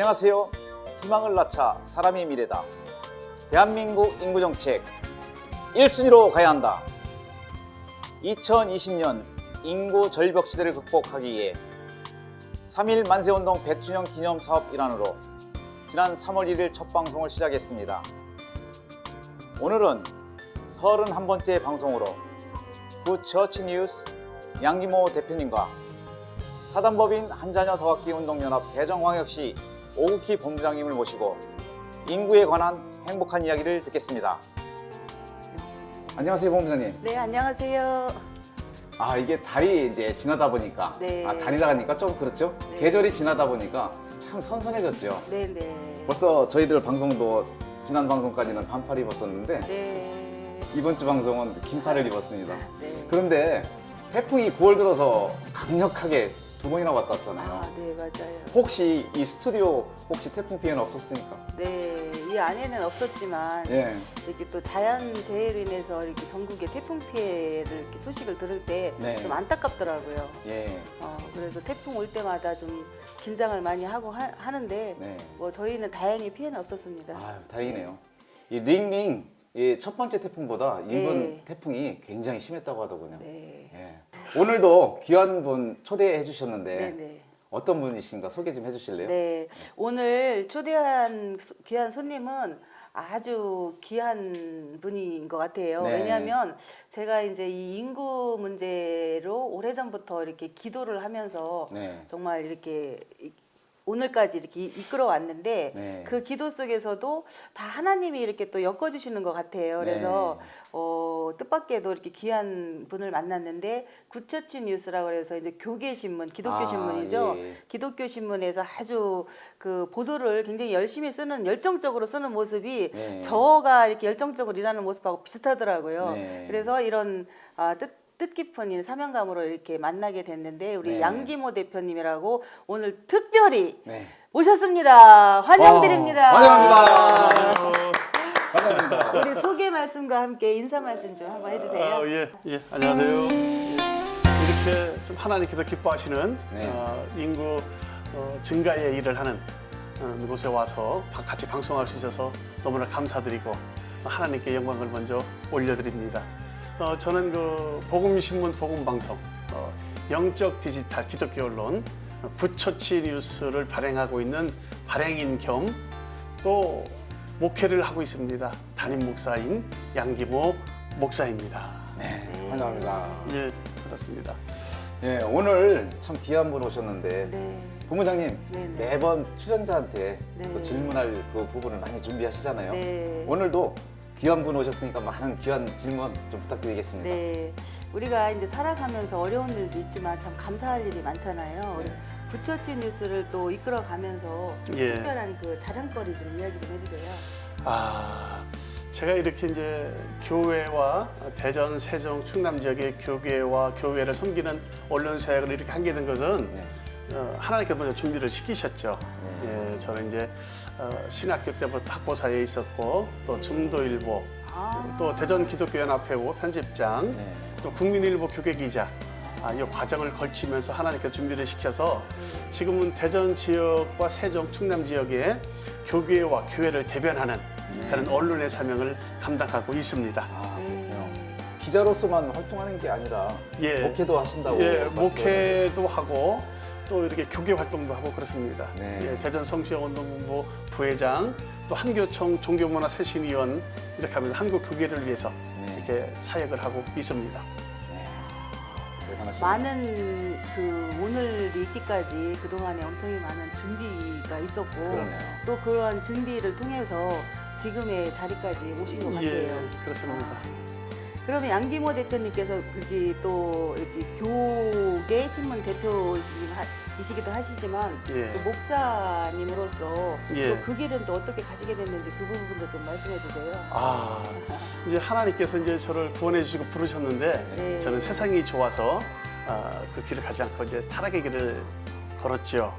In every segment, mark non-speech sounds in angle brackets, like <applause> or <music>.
안녕하세요. 희망을 낳자 사람의 미래다. 대한민국 인구 정책 1순위로 가야 한다. 2020년 인구 절벽 시대를 극복하기 위해 3.1 만세운동 100주년 기념 사업 일환으로 지난 3월 1일 첫 방송을 시작했습니다. 오늘은 31번째 방송으로 구 처치 뉴스 양기모 대표님과 사단법인 한자녀 더학기 운동연합 대정광역시 오국희 본부장님을 모시고 인구에 관한 행복한 이야기를 듣겠습니다. 안녕하세요, 본부장님. 네, 안녕하세요. 아 이게 달이 이제 지나다 보니까 네. 아 달이라 하니까 좀 그렇죠. 네. 계절이 지나다 보니까 참 선선해졌죠. 네, 네. 벌써 저희들 방송도 지난 방송까지는 반팔 입었었는데 네. 이번 주 방송은 긴팔을 입었습니다. 네. 그런데 태풍이 9월 들어서 강력하게 두 번이나 왔다 갔잖아요. 아, 네, 맞아요. 혹시 이 스튜디오 혹시 태풍 피해는 없었습니까? 네, 이 안에는 없었지만 예. 이렇게 또 자연 재해로 인해서 이렇게 전국에 태풍 피해를 이렇게 소식을 들을 때 좀 네. 안타깝더라고요. 예. 어, 그래서 태풍 올 때마다 좀 긴장을 많이 하고 하, 하는데 네. 뭐 저희는 다행히 피해는 없었습니다. 아유, 다행이네요. 이 링링 이 첫 번째 태풍보다 이번 네. 태풍이 굉장히 심했다고 하더군요. 네. 예. 오늘도 귀한 분 초대해 주셨는데 네, 네. 어떤 분이신가 소개 좀 해주실래요? 네, 오늘 초대한 소- 귀한 손님은 아주 귀한 분인 것 같아요. 네. 왜냐하면 제가 이제 이 인구 문제로 오래전부터 이렇게 기도를 하면서 네. 정말 이렇게 이- 오늘까지 이렇게 이- 이끌어 왔는데 네. 그 기도 속에서도 다 하나님이 이렇게 또 엮어 주시는 것 같아요. 그래서 네. 어, 뜻밖에도 이렇게 귀한 분을 만났는데 구처치 뉴스라고 해서 이제 교계 신문, 기독교 아, 신문이죠. 예. 기독교 신문에서 아주 그 보도를 굉장히 열심히 쓰는 열정적으로 쓰는 모습이 네. 저가 이렇게 열정적으로 일하는 모습하고 비슷하더라고요. 네. 그래서 이런 아, 뜻 뜻깊은 이 사명감으로 이렇게 만나게 됐는데 우리 네. 양기모 대표님이라고 오늘 특별히 네. 모셨습니다. 환영드립니다. 어, 환영합니다. 환영합니다. 우리 소개 말씀과 함께 인사 말씀 좀 한번 해주세요. 아, 예, 예, 안녕하세요. 예, 이렇게 좀 하나님께서 기뻐하시는 네. 어, 인구 어, 증가의 일을 하는 어, 곳에 와서 바- 같이 방송할 수 있어서 너무나 감사드리고 하나님께 영광을 먼저 올려드립니다. 어, 저는 그 복음신문 복음방송 어, 영적 디지털 기독교 언론 어, 구처치 뉴스를 발행하고 있는 발행인 겸 또 목회를 하고 있습니다. 담임 목사인 양기모 목사입니다. 네. 환영합니다. 예, 그렇습니다. 예, 오늘 참 귀한 분 오셨는데 네. 부무장님 네, 네. 매번 출연자한테 네. 또 질문할 그 부분을 많이 준비하시잖아요. 네. 오늘도 귀한 분 오셨으니까 많은 귀한 질문 좀 부탁드리겠습니다. 네, 우리가 이제 살아가면서 어려운 일도 있지만 참 감사할 일이 많잖아요. 우리 네. 부처치 뉴스를 또 이끌어가면서 예. 특별한 그 자랑거리 좀 이야기 좀 해주세요. 아, 제가 이렇게 이제 교회와 대전, 세종, 충남 지역의 교계와 교회를 섬기는 언론 사역을 이렇게 하게 된 것은 네. 어, 하나님께서 먼저 준비를 시키셨죠. 네. 예, 저는 이제 어, 신학교 때부터 학보 사에 있었고 또 중도일보, 아, 또 대전 기독교연합회고 편집장, 네. 또 국민일보 교계기자 아, 이 과정을 걸치면서 하나님께 준비를 시켜서 지금은 대전 지역과 세종, 충남 지역의 교계와 교회를 대변하는 그런 언론의 사명을 감당하고 있습니다. 아, 네. 그렇군요. 기자로서만 활동하는 게 아니라 예. 목회도 하신다고. 예, 말씀하셨는데. 목회도 하고 또 이렇게 교계 활동도 하고 그렇습니다. 네. 예, 대전 성시운동본부 부회장, 또 한교총 종교문화 쇄신위원 이렇게 하면서 한국 교계를 위해서 네. 이렇게 사역을 하고 있습니다. 네. 대단하십니다. 많은 그 오늘 있기까지 그 동안에 엄청히 많은 준비가 있었고 그러네요. 또 그러한 준비를 통해서 지금의 자리까지 오신 것 같아요. 예, 그렇습니다. 그러면 양기모 대표님께서 그게 또 이렇게 교계 신문 대표이시기도 하시지만 예. 또 목사님으로서 예. 또 그 길은 또 어떻게 가시게 됐는지 그 부분도 좀 말씀해 주세요. 아, 이제 하나님께서 이제 저를 구원해 주시고 부르셨는데 네. 저는 세상이 좋아서 아, 그 길을 가지 않고 이제 타락의 길을 걸었지요.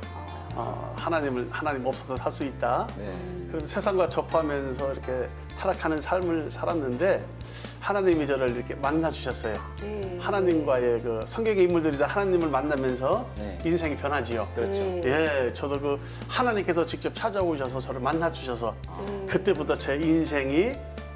어, 하나님을 하나님 없어도 살수 있다. 네. 그럼 세상과 접하면서 이렇게 타락하는 삶을 살았는데 하나님이 저를 이렇게 만나 주셨어요. 네. 하나님과의 그 성경의 인물들이 다 하나님을 만나면서 네. 인생이 변하지요. 그렇죠. 네. 예, 저도 그 하나님께서 직접 찾아오셔서 저를 만나 주셔서 네. 그때부터 제 인생이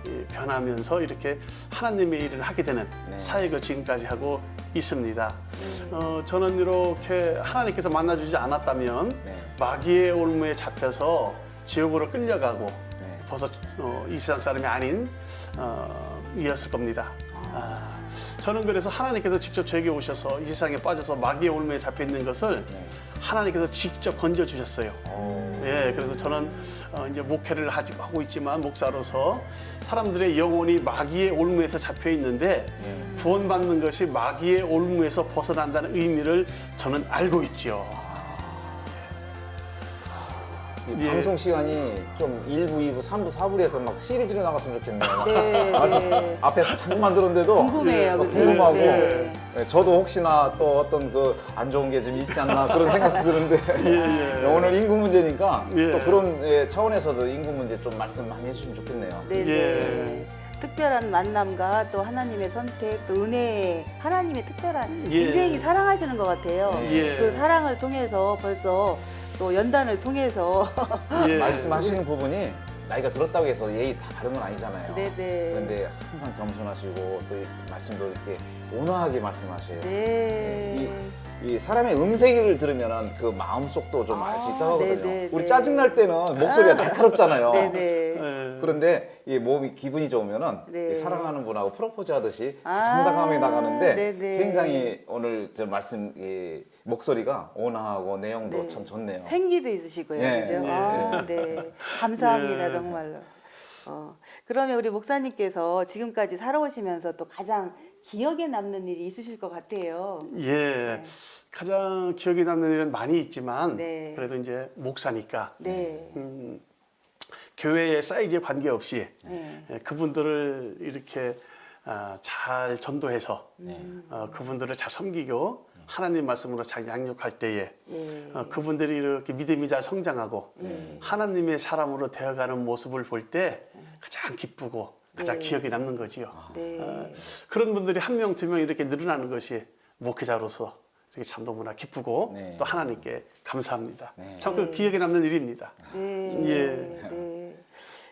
예, 변하면서 이렇게 하나님의 일을 하게 되는 네. 사역을 지금까지 하고 있습니다. 네. 어, 저는 이렇게 하나님께서 만나주지 않았다면 네. 마귀의 올무에 잡혀서 지옥으로 끌려가고 네. 벌써 어, 이 세상 사람이 아닌 어, 이었을 겁니다. 아, 저는 그래서 하나님께서 직접 저에게 오셔서 이 세상에 빠져서 마귀의 올무에 잡혀 있는 것을 네. 하나님께서 직접 건져 주셨어요. 오. 예, 그래서 저는 어, 이제 목회를 하지- 하고 있지만 목사로서 사람들의 영혼이 마귀의 올무에서 잡혀 있는데 네. 구원받는 것이 마귀의 올무에서 벗어난다는 의미를 저는 알고 있지요. 이 예. 방송 시간이 좀 1부, 2부, 3부, 4부로 해서 막 시리즈로 나갔으면 좋겠네요. 네, <laughs> 아직 네. 앞에서 자꾸 만들었는데도 궁금해요, 예, 그죠? 궁금하고 네. 예, 저도 혹시나 또 어떤 그 안 좋은 게 좀 있지 않나 그런 생각도 드는데 <laughs> 예, 예. 오늘 인구 문제니까 예. 또 그런 예, 차원에서도 인구 문제 좀 말씀 많이 해주시면 좋겠네요. 네, 예. 네. 특별한 만남과 또 하나님의 선택, 또 은혜, 하나님의 특별한 예. 굉장히 사랑하시는 것 같아요. 예. 그 사랑을 통해서 벌써 또 연단을 통해서 <laughs> 예. 말씀하시는 부분이 나이가 들었다고 해서 예의 다 바른 건 아니잖아요. 네네. 그런데 항상 겸손하시고 또 이 말씀도 이렇게 온화하게 말씀하셔요. 네. 이 사람의 음색을 들으면 그 마음속도 좀 알 수 아, 있다고 하거든요. 네네, 우리 네. 짜증 날 때는 목소리가 날카롭잖아요. 네네. 예. 그런데 이 몸이 기분이 좋으면은 네. 이 사랑하는 분하고 프로포즈 하듯이 아, 상당함이 나가는데 네네. 굉장히 오늘 저 말씀 이 목소리가 온화하고 내용도 네. 참 좋네요. 생기도 있으시고요. 예, 그죠? 예. 아, 네. 감사합니다, 예. 정말로. 어, 그러면 우리 목사님께서 지금까지 살아오시면서 또 가장 기억에 남는 일이 있으실 것 같아요. 예. 가장 기억에 남는 일은 많이 있지만 네. 그래도 이제 목사니까 네. 음, 교회의 사이즈에 관계없이 네. 예, 그분들을 이렇게 아, 잘 전도해서 네. 어, 그분들을 잘 섬기고 하나님 말씀으로 잘 양육할 때에 예. 어, 그분들이 이렇게 믿음이 잘 성장하고 네. 하나님의 사람으로 되어가는 모습을 볼 때 가장 기쁘고 가장 네. 기억에 남는 거지요. 네. 어, 그런 분들이 한 명, 두 명 이렇게 늘어나는 것이 목회자로서 이렇게 참 너무나 기쁘고 네. 또 하나님께 감사합니다. 네. 참그 기억에 남는 일입니다. 네. 예. 네.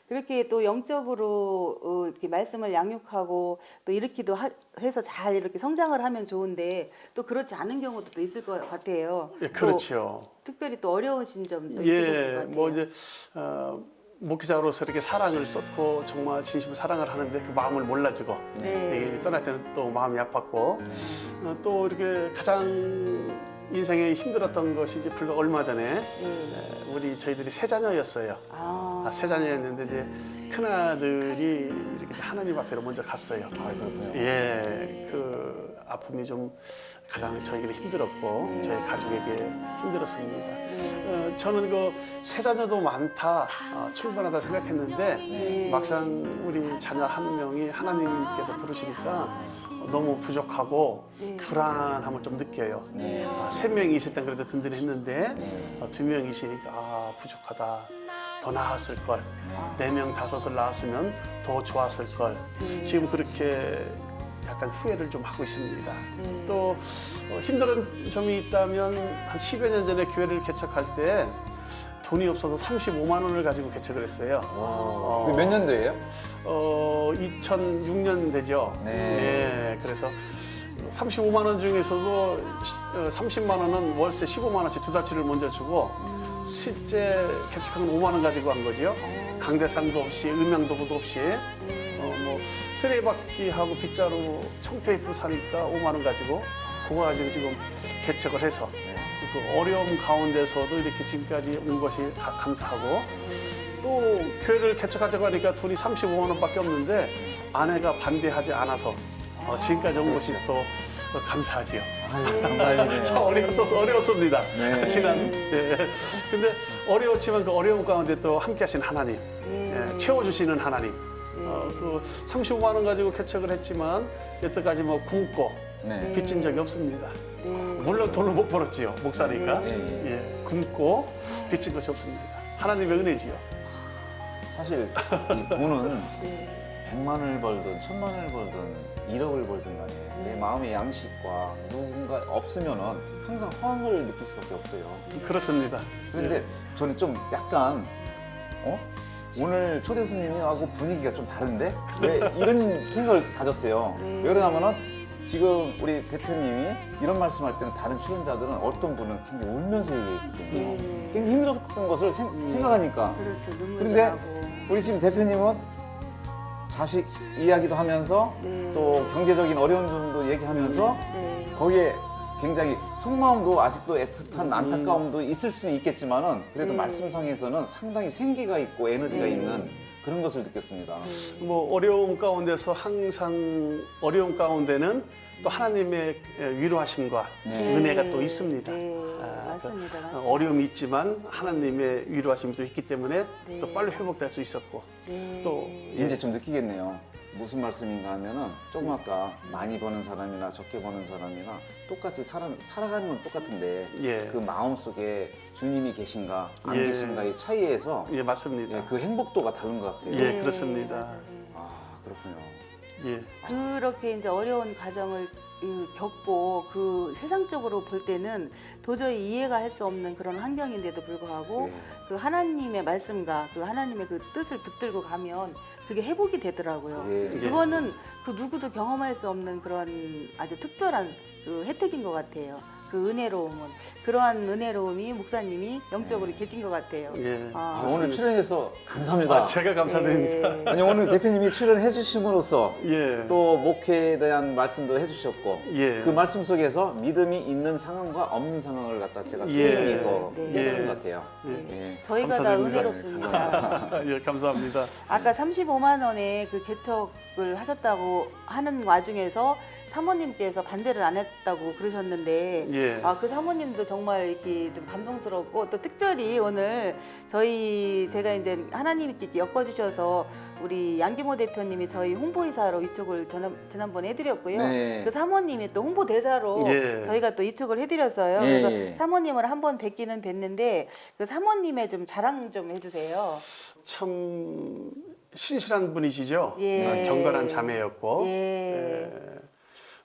그렇게 또 영적으로 어, 이렇게 말씀을 양육하고 또 이렇게도 하- 해서 잘 이렇게 성장을 하면 좋은데 또 그렇지 않은 경우도 또 있을 것 같아요. 예, 또 그렇죠. 특별히 또 어려우신 점도 있으실 것 예, 같아요. 뭐 이제 어, 목회자로서 이렇게 사랑을 쏟고 정말 진심으로 사랑을 하는데 그 마음을 몰라주고 네. 예, 떠날 때는 또 마음이 아팠고 어, 또 이렇게 가장 인생에 힘들었던 것이 이제 불과 얼마 전에 네. 우리 저희들이 세 자녀였어요. 아, 아, 세 자녀였는데 이제 큰 아들이 이렇게 하나님 앞에로 먼저 갔어요. 아, 그렇군요. 예, 그 아픔이 좀 가장 저에게 힘들었고 네. 저희 가족에게 힘들었습니다. 네. 어, 저는 그세 자녀도 많다, 어, 충분하다 생각했는데 네. 막상 우리 자녀 한 명이 하나님께서 부르시니까 너무 부족하고 네. 불안함을 좀 느껴요. 네. 아, 세 명이 있을 땐 그래도 든든했는데 네. 어, 두 명이시니까 아 부족하다 더 나았을 걸 네. 네명 다섯을 낳았으면 더 좋았을 걸 네. 지금 그렇게 약간 후회를 좀 하고 있습니다. 네. 또 어, 힘든 점이 있다면 한 10여 년 전에 교회를 개척할 때 돈이 없어서 35만 원을 가지고 개척을 했어요. 와, 그게 몇 년도예요? 어, 2006년 되죠. 네. 예, 그래서 35만 원 중에서도 30만 원은 월세 15만 원씩 두 달치를 먼저 주고 실제 개척한 5만 원 가지고 한 거죠. 강대상도 없이 음향도구도 없이 어, 뭐 쓰레기바퀴하고 빗자루 청테이프 사니까 5만 원 가지고 그거 가지고 지금 개척을 해서 그 어려움 가운데서도 이렇게 지금까지 온 것이 가- 감사하고 또 교회를 개척하자고 하니까 돈이 35만 원밖에 없는데 아내가 반대하지 않아서 어, 지금까지 온 것이 또 어, 감사하지요. 아유. 참 어려웠, 어려웠습니다. 네. <laughs> 지난. 예. 근데 어려웠지만 그 어려움 가운데 또 함께 하신 하나님, 네. 예, 채워주시는 하나님. 네. 어, 그 35만 원 가지고 개척을 했지만 여태까지 뭐 굶고 네. 빚진 적이 없습니다. 네. 물론 돈을 못 벌었지요, 목사니까. 네. 예, 굶고 빚진 것이 없습니다. 하나님의 은혜지요. 사실 이 돈은 네. 100만을 벌든 1000만을 벌든 1억을 벌든 간에 내 네. 마음의 양식과 누군가 없으면은 항상 허황을 느낄 수밖에 없어요. 그렇습니다. 그런데 저는 좀 약간 어? 오늘 초대 손님하고 분위기가 좀 다른데? 왜 이런 생각을 가졌어요. 네. 왜 그러냐면은 지금 우리 대표님이 이런 말씀할 때는 다른 출연자들은 어떤 분은 굉장히 울면서 얘기했거든요. 네. 굉장히 힘들었던 것을 생, 음. 생각하니까 그렇죠. 눈물도 그런데 나고. 우리 지금 대표님은 자식 이야기도 하면서 네. 또 경제적인 어려운 점도 얘기하면서 네. 거기에 굉장히 속마음도 아직도 애틋한 음. 안타까움도 있을 수는 있겠지만은 그래도 네. 말씀상에서는 상당히 생기가 있고 에너지가 네. 있는 그런 것을 느꼈습니다. 네. 뭐 어려움 가운데서 항상 어려움 가운데는 또 하나님의 위로하심과 네. 은혜가 또 있습니다. 네, 아, 맞습니다. 그 맞습니다. 어려움이 있지만 하나님의 위로하심이 또 있기 때문에 네. 또 빨리 회복될 수 있었고 네. 또 이제 좀 느끼겠네요. 무슨 말씀인가 하면은 조금 아까 많이 버는 사람이나 적게 버는 사람이나 똑같이 살아, 살아가는 건 똑같은데 예, 그 마음 속에 주님이 계신가 안 예. 계신가의 차이에서 예 맞습니다. 예, 그 행복도가 다른 것 같아요. 예, 그렇습니다. 맞아요. 네. 아 그렇군요. 예, 그렇게 이제 어려운 과정을 음, 겪고 그 세상적으로 볼 때는 도저히 이해가 할 수 없는 그런 환경인데도 불구하고 네. 그 하나님의 말씀과 그 하나님의 그 뜻을 붙들고 가면 그게 회복이 되더라고요. 예. 예. 그거는 그 누구도 경험할 수 없는 그런 아주 특별한 그 혜택인 것 같아요. 그 은혜로움은 그러한 은혜로움이 목사님이 영적으로 네. 계신 것 같아요. 예. 아, 아, 맞습니다. 오늘 출연해서 감사합니다. 아, 제가 감사드립니다. 네. 아니 오늘 대표님이 출연해 주심으로써 예, 또 목회에 대한 말씀도 해주셨고 예, 그 말씀 속에서 믿음이 있는 상황과 없는 상황을 갖다 제가 예. 충분히 더 네. 깨달은 예. 것 같아요. 네. 예. 저희가 다 감사드립니다. 은혜롭습니다. <laughs> 예, 감사합니다. 아까 35만 원에 그 개척을 하셨다고 하는 와중에서 사모님께서 반대를 안 했다고 그러셨는데 예, 아, 그 사모님도 정말 이렇게 좀 감동스럽고 또 특별히 오늘 저희 제가 이제 하나님께 엮어주셔서 우리 양기모 대표님이 저희 홍보이사로 이쪽을 지난, 지난번에 해드렸고요. 네. 그 사모님이 또 홍보대사로 예. 저희가 또 이쪽을 해드렸어요. 예, 그래서 예. 사모님을 한 번 뵙기는 뵀는데 그 사모님의 좀 자랑 좀 해주세요. 참 신실한 분이시죠. 예. 어, 경건한 자매였고 예. 예,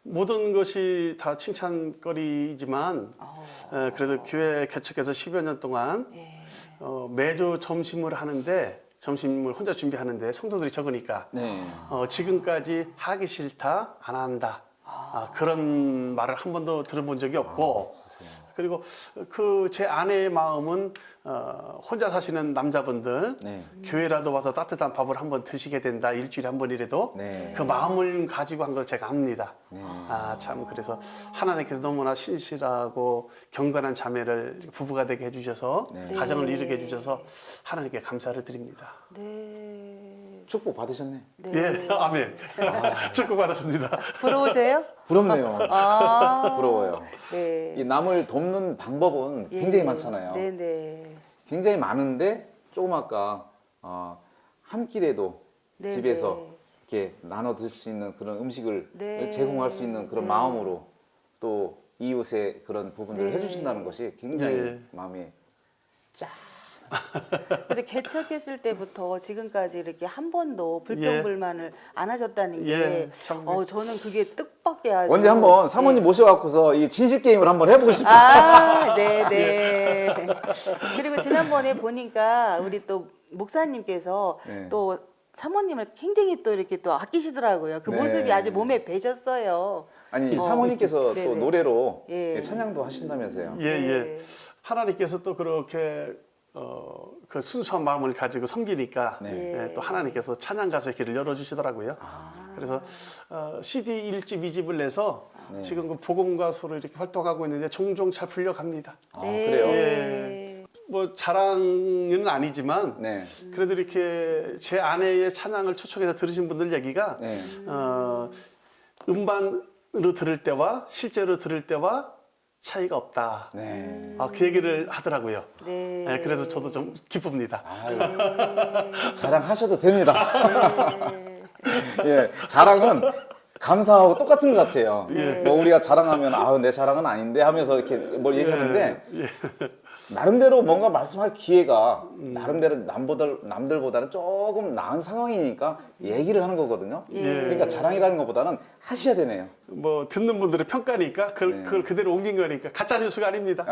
모든 것이 다 칭찬거리지만 어, 어, 그래도 교회 개척해서 10여 년 동안 예. 어, 매주 점심을 하는데 점심을 혼자 준비하는데 성도들이 적으니까 네. 어, 지금까지 하기 싫다 안 한다 아, 그런 말을 한 번도 들어본 적이 없고 그리고 그 제 아내의 마음은 어, 혼자 사시는 남자분들 네. 교회라도 와서 따뜻한 밥을 한번 드시게 된다 일주일에 한 번이라도 네. 그 마음을 가지고 한 걸 제가 압니다. 네. 아참 그래서 하나님께서 너무나 신실하고 경건한 자매를 부부가 되게 해주셔서 네. 가정을 네. 이루게 해주셔서 하나님께 감사를 드립니다. 네. 축복 받으셨네. 네. 예, 아멘. <laughs> 축복 받았습니다. 부러우세요? 부럽네요. <laughs> 아. 부러워요. 네. 이 남을 돕는 방법은 예. 굉장히 많잖아요. 네네. 굉장히 많은데 조금 아까 어, 한 끼라도 네, 집에서 네. 이렇게 나눠 드실 수 있는 그런 음식을 네. 제공할 수 있는 그런 네. 마음으로 또 이웃의 그런 부분들을 네. 해주신다는 것이 굉장히 예. 마음에 짜. <laughs> 그래서 개척했을 때부터 지금까지 이렇게 한 번도 불평불만을 안 하셨다는 게, 예, 참. 어 저는 그게 뜻밖의 아주. 언제 한번 사모님 네. 모셔갖고서 이 진실 게임을 한번 해보고 싶어요. 아, 네, 네. <laughs> 그리고 지난번에 보니까 우리 또 목사님께서 네. 또 사모님을 굉장히 또 이렇게 또 아끼시더라고요. 그 네. 모습이 아주 몸에 배셨어요. 아니 어. 사모님께서 또 네네. 노래로 예. 찬양도 하신다면서요. 예, 예. 네. 하나님께서 또 그렇게 어, 그 순수한 마음을 가지고 섬기니까 네. 예, 또 하나님께서 찬양 가수의 길을 열어주시더라고요. 아. 그래서 어, CD 1집, 2집을 내서 네. 지금 그 복음 가수로 이렇게 활동하고 있는데 종종 잘 풀려갑니다. 아, 네. 그래요? 예. 뭐 자랑은 아니지만 네. 그래도 이렇게 제 아내의 찬양을 초청해서 들으신 분들 얘기가 네. 어, 음반으로 들을 때와 실제로 들을 때와 차이가 없다. 네. 아, 그 얘기를 하더라고요. 네. 네, 그래서 저도 좀 기쁩니다. 아유, 네. 자랑하셔도 됩니다. 네. <laughs> 예, 자랑은 감사하고 똑같은 것 같아요. 네. 뭐 우리가 자랑하면 아우 내 자랑은 아닌데 하면서 이렇게 뭘 얘기하는데 예. 나름대로 뭔가 말씀할 기회가 나름대로 남보다 남들보다는 조금 나은 상황이니까 얘기를 하는 거거든요. 예. 그러니까 자랑이라는 것보다는 하셔야 되네요. 뭐 듣는 분들의 평가니까 그, 네. 그걸 그대로 옮긴 거니까 가짜 뉴스가 아닙니다.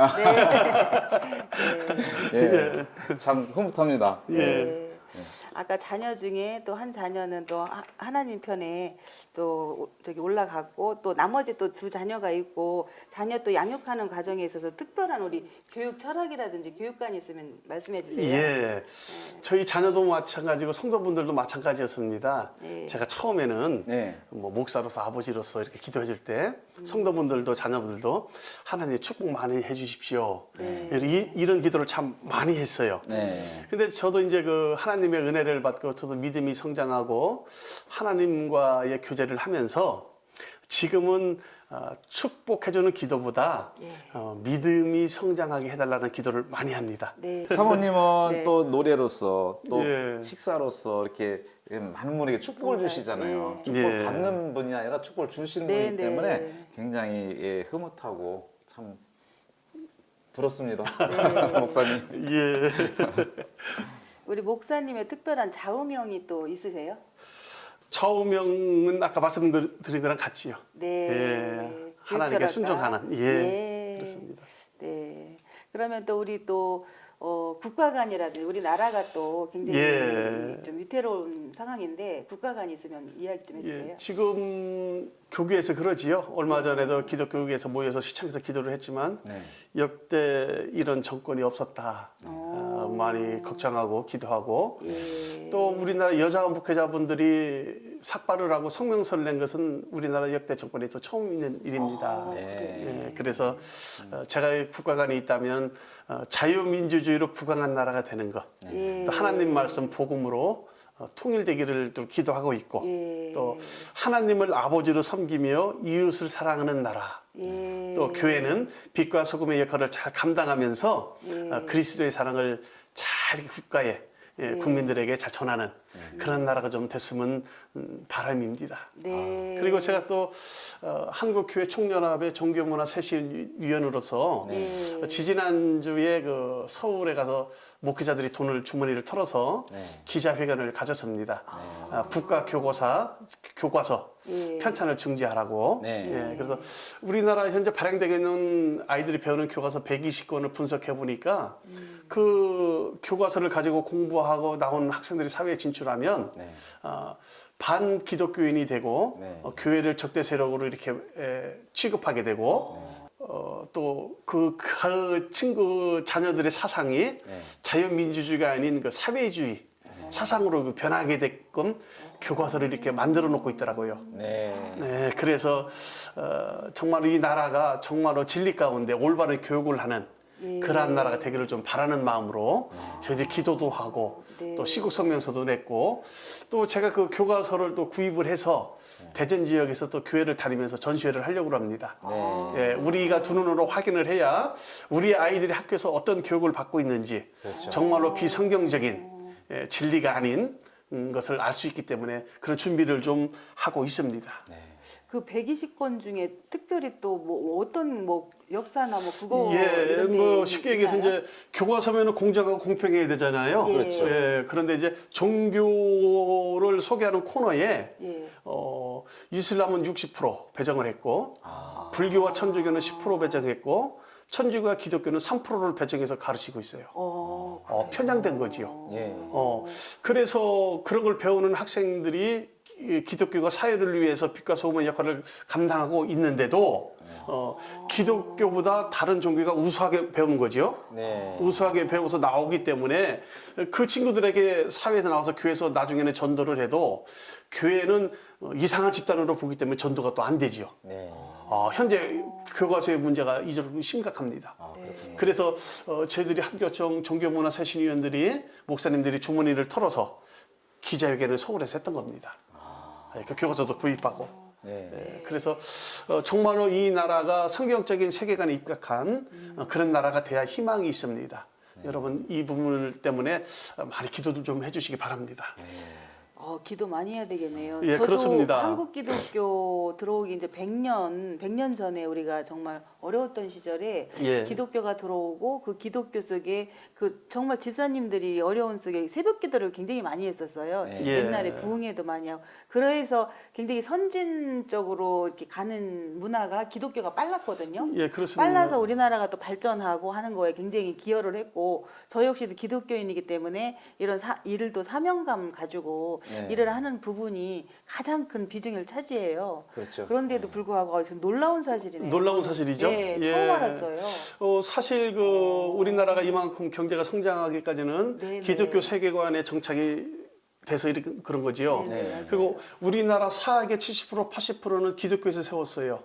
네. <laughs> 예, 참 흐뭇합니다. 예. 네. 아까 자녀 중에 또 한 자녀는 또 하- 하나님 편에 또 저기 올라갔고 또 나머지 또 두 자녀가 있고 자녀 또 양육하는 과정에 있어서 특별한 우리 교육 철학이라든지 교육관이 있으면 말씀해 주세요. 예. 저희 자녀도 마찬가지고 성도분들도 마찬가지였습니다. 네. 제가 처음에는 네. 뭐 목사로서 아버지로서 이렇게 기도해 줄 때 성도분들도 자녀분들도 하나님 축복 많이 해 주십시오. 네. 이, 이런 기도를 참 많이 했어요. 네. 근데 저도 이제 그 하나님의 은혜를 받고 저도 믿음이 성장하고 하나님과의 교제를 하면서 지금은 어, 축복해주는 기도보다 예. 어, 믿음이 성장하게 해달라는 기도를 많이 합니다. 네. <laughs> 사모님은 네. 또 노래로서 또 예. 식사로서 이렇게 많은 분에게 축복을 감사해요. 주시잖아요. 예. 축복을 예. 받는 분이 아니라 축복을 주시는 네, 분이기 네. 때문에 굉장히 예, 흐뭇하고 참 부럽습니다. 네. <laughs> 목사님. 예. 우리 목사님의 특별한 좌우명이 또 있으세요? 처음명은 아까 말씀드린 거랑 같지요. 네. 예. 하나님께. 순종하는. 예. 네. 그렇습니다. 네. 그러면 또 우리 또 어, 국가관이라든지 우리 나라가 또 굉장히 예. 좀 위태로운 상황인데 국가관이 있으면 이야기 좀 해주세요. 예, 지금 교회에서 그러지요. 얼마 전에도 기독교회에서 모여서 시청에서 기도를 했지만 네. 역대 이런 정권이 없었다. 어, 많이 걱정하고 기도하고 예. 또 우리나라 여자 목회자분들이 삭발을 하고 성명서를 낸 것은 우리나라 역대 정권이 또 처음 있는 일입니다. 아, 네. 예, 그래서 어, 제가 국가관이 있다면 어, 자유민주주의로 부강한 나라가 되는 것, 예. 또 하나님 말씀 복음으로 어, 통일되기를 또 기도하고 있고 예. 또 하나님을 아버지로 섬기며 이웃을 사랑하는 나라. 예. 또 교회는 빛과 소금의 역할을 잘 감당하면서 예. 어, 그리스도의 사랑을 잘 국가에 예, 국민들에게 잘 전하는 그런 나라가 좀 됐으면 음, 바람입니다. 네. 그리고 제가 또 어, 한국교회 총연합의 종교문화 세시위원으로서 네. 어, 지지난주에 그 서울에 가서 목회자들이 돈을 주머니를 털어서 네. 기자회견을 가졌습니다. 아, 국가 교과서 교과서 예. 편찬을 중지하라고. 네. 예, 그래서 우리나라 현재 발행되고 있는 아이들이 배우는 교과서 120권을 분석해 보니까 그 교과서를 가지고 공부하고 나온 학생들이 사회에 진출하면 네. 어, 반 기독교인이 되고 네. 어, 교회를 적대 세력으로 이렇게 에, 취급하게 되고 네. 어, 또그 그 친구 자녀들의 사상이 네. 자유민주주의가 아닌 그 사회주의 사상으로 그 변하게 됐끔 교과서를 이렇게 만들어 놓고 있더라고요. 네. 네, 그래서 어, 정말 이 나라가 정말로 진리 가운데 올바른 교육을 하는 예. 그러한 나라가 되기를 좀 바라는 마음으로 저희들이 기도도 하고 네. 또 시국 성명서도 냈고 또 제가 그 교과서를 또 구입을 해서 대전 지역에서 또 교회를 다니면서 전시회를 하려고 합니다. 네. 예, 우리가 두 눈으로 확인을 해야 우리 아이들이 학교에서 어떤 교육을 받고 있는지 그렇죠. 정말로 비성경적인 예, 진리가 아닌 음, 것을 알 수 있기 때문에 그런 준비를 좀 하고 있습니다. 네. 그 120권 중에 특별히 또 뭐 어떤 뭐 역사나 뭐 국어 예, 이런 데뭐 쉽게 얘기해서 있나요? 이제 교과서면은 공정하고 공평해야 되잖아요. 예. 그렇죠. 예, 그런데 이제 종교를 소개하는 코너에 예. 어, 이슬람은 60% 배정을 했고 아. 불교와 천주교는 10% 배정했고 천주교와 기독교는 3%를 배정해서 가르치고 있어요. 어, 어, 편향된 거지요. 예. 어, 그래서 그런 걸 배우는 학생들이 이 기독교가 사회를 위해서 빛과 소금의 역할을 감당하고 있는데도 어, 기독교보다 다른 종교가 우수하게 배우는 거지요. 네. 우수하게 배워서 나오기 때문에 그 친구들에게 사회에서 나와서 교회에서 나중에는 전도를 해도 교회는 어, 이상한 집단으로 보기 때문에 전도가 또 안 되지요. 네. 어, 현재 교과서의 문제가 이제로 심각합니다. 아. 그래서 어, 저희들이 한교총 종교문화 세신위원들이 목사님들이 주머니를 털어서 기자회견을 서울에서 했던 겁니다. 예, 그 교과서도 구입하고. 네. 예, 그래서 어, 정말로 이 나라가 성경적인 세계관에 입각한 어, 그런 나라가 돼야 희망이 있습니다. 여러분 이 부분 때문에 어, 많이 기도도 좀 해주시기 바랍니다. 어, 기도 많이 해야 되겠네요. 예, 저도 그렇습니다. 한국 기독교 들어오기 이제 100년, 100년 전에 우리가 정말 어려웠던 시절에 예. 기독교가 들어오고 그 기독교 속에 그 정말 집사님들이 어려운 속에 새벽 기도를 굉장히 많이 했었어요. 예. 예. 옛날에 부흥회도 많이 하고. 그래서 굉장히 선진적으로 이렇게 가는 문화가 기독교가 빨랐거든요. 예, 그렇습니다. 빨라서 우리나라가 또 발전하고 하는 거에 굉장히 기여를 했고 저 역시도 기독교인이기 때문에 이런 사, 일을 또 사명감 가지고 네. 일을 하는 부분이 가장 큰 비중을 차지해요. 그렇죠. 그런데도 불구하고 아주 놀라운 사실이네요. 놀라운. 사실이죠. 예, 예. 처음 알았어요. 어, 사실 그 우리나라가 이만큼 경제가 성장하기까지는 네, 기독교 네. 세계관에 정착이 돼서 이렇게 그런 거지요. 네, 네. 맞아요. 그리고 우리나라 사학의 70% 80%는 기독교에서 세웠어요.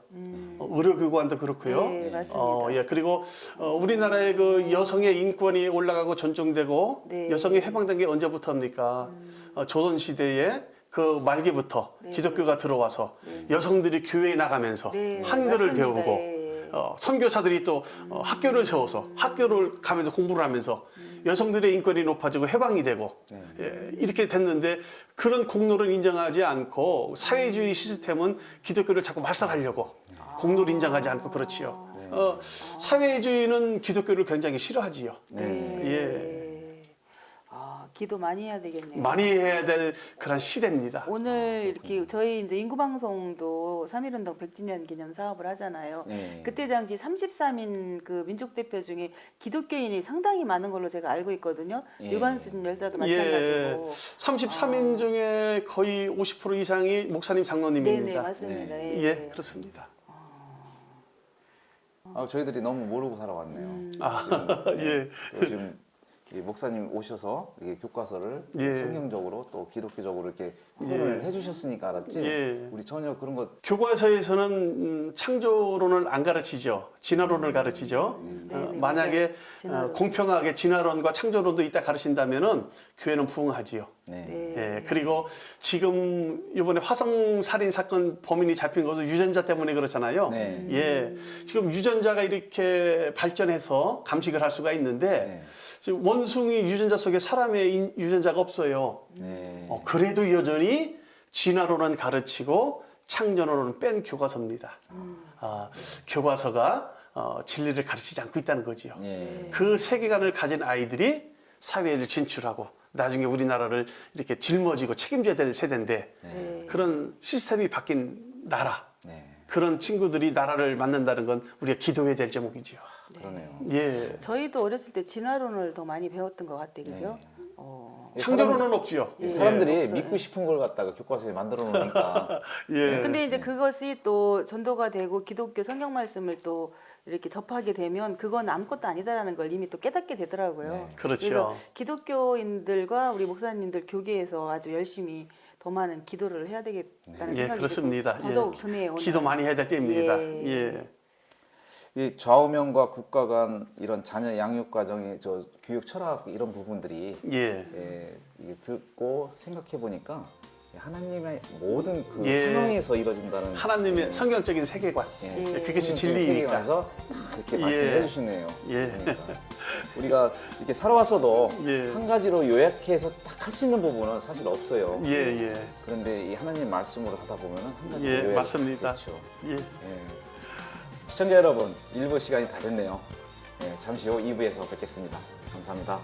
어, 의료교관도 그렇고요. 음. 네, 맞습니다. 어, 예, 그리고 어, 우리나라의 그 여성의 인권이 올라가고 존중되고 네. 음. 여성이 해방된 게 언제부터입니까? 어, 조선 시대에 그 말기부터 네. 기독교가 들어와서 여성들이 교회에 나가면서 네, 한글을 맞습니다. 배우고 예. 어, 선교사들이 또 어, 학교를 세워서 학교를 가면서 공부를 하면서 여성들의 인권이 높아지고 해방이 되고 네. 예, 이렇게 됐는데 그런 공로를 인정하지 않고 사회주의 시스템은 기독교를 자꾸 말살하려고 공로를 인정하지 않고 그렇지요. 네. 어, 사회주의는 기독교를 굉장히 싫어하지요. 네. 예. 아, 기도 많이 해야 되겠네요. 많이 해야 될 그런 시대입니다. 오늘 이렇게 저희 이제 인구방송도 3.1운동 100주년 기념 사업을 하잖아요. 네. 그때 당시 33인 그 민족 대표 중에 기독교인이 상당히 많은 걸로 제가 알고 있거든요. 예. 유관순 열사도 예, 마찬가지고. 33인 중에 거의 50% 이상이 목사님 네네 장로님입니다. 맞습니다. 네. 예. 예, 그렇습니다. 아, 저희들이 너무 모르고 살아왔네요. 음. 아, <laughs> 네. 예. 요즘 이 목사님 오셔서 이게 교과서를 예. 성경적으로 또 기독교적으로 이렇게 표현을 해주셨으니까 알았지. 예. 우리 전혀 그런 거 교과서에서는 음, 창조론을 안 가르치죠. 진화론을 가르치죠. 네, 어, 네, 만약에 맞아요. 어, 진화론. 공평하게 진화론과 창조론도 있다 가르친다면은 교회는 부흥하지요. 네. 네. 예, 그리고 지금 이번에 화성 살인 사건 범인이 잡힌 것은 유전자 때문에 그렇잖아요. 네. 예, 지금 유전자가 이렇게 발전해서 감식을 할 수가 있는데 네. 지금 원숭이 유전자 속에 사람의 인- 유전자가 없어요. 네. 어, 그래도 여전히 진화론은 가르치고 창조론은 뺀 교과서입니다. 아, 교과서가 어, 진리를 가르치지 않고 있다는 거지요. 예. 그 세계관을 가진 아이들이 사회를 진출하고 나중에 우리나라를 이렇게 짊어지고 책임져야 될 세대인데 네. 그런 시스템이 바뀐 나라 네. 그런 친구들이 나라를 만든다는 건 우리가 기도해야 될 제목이지요. 그러네요. 예. 저희도 어렸을 때 진화론을 더 많이 배웠던 것 같아요, 그죠? 네. 어. 창조론은 없지요. 예. 사람들이 없어요. 믿고 싶은 걸 갖다가 교과서에 만들어 놓으니까 <laughs> 예. 근데 이제 그것이 또 전도가 되고 기독교 성경 말씀을 또 이렇게 접하게 되면 그건 아무것도 아니다라는 걸 이미 또 깨닫게 되더라고요. 네. 그렇죠. 기독교인들과 우리 목사님들 교계에서 아주 열심히 더 많은 기도를 해야 되겠다는 예, 생각이 그렇습니다. 좀 더더욱 예. 드네요. 오늘. 기도 많이 해야 될 때입니다. 예. 예. 이 좌우명과 국가 간 이런 자녀 양육 과정의 저 교육 철학 이런 부분들이 예. 예, 이게 듣고 생각해 보니까 하나님의 모든 그 예. 상황에서 이루어진다는 하나님의 예, 성경적인 세계관. 예, 예. 그것이 진리니까. 다 이렇게 예. 말씀해 주시네요. 예. 그러니까 우리가 이렇게 살아왔어도 예. 한 가지로 요약해서 딱 할 수 있는 부분은 사실 없어요. 예, 예. 그런데 이 하나님 말씀으로 하다 보면 한 가지 예, 요약이 맞습니다. 예. 예. 시청자 여러분, 1부 시간이 다 됐네요. 예, 잠시 후 2부에서 뵙겠습니다. 감사합니다.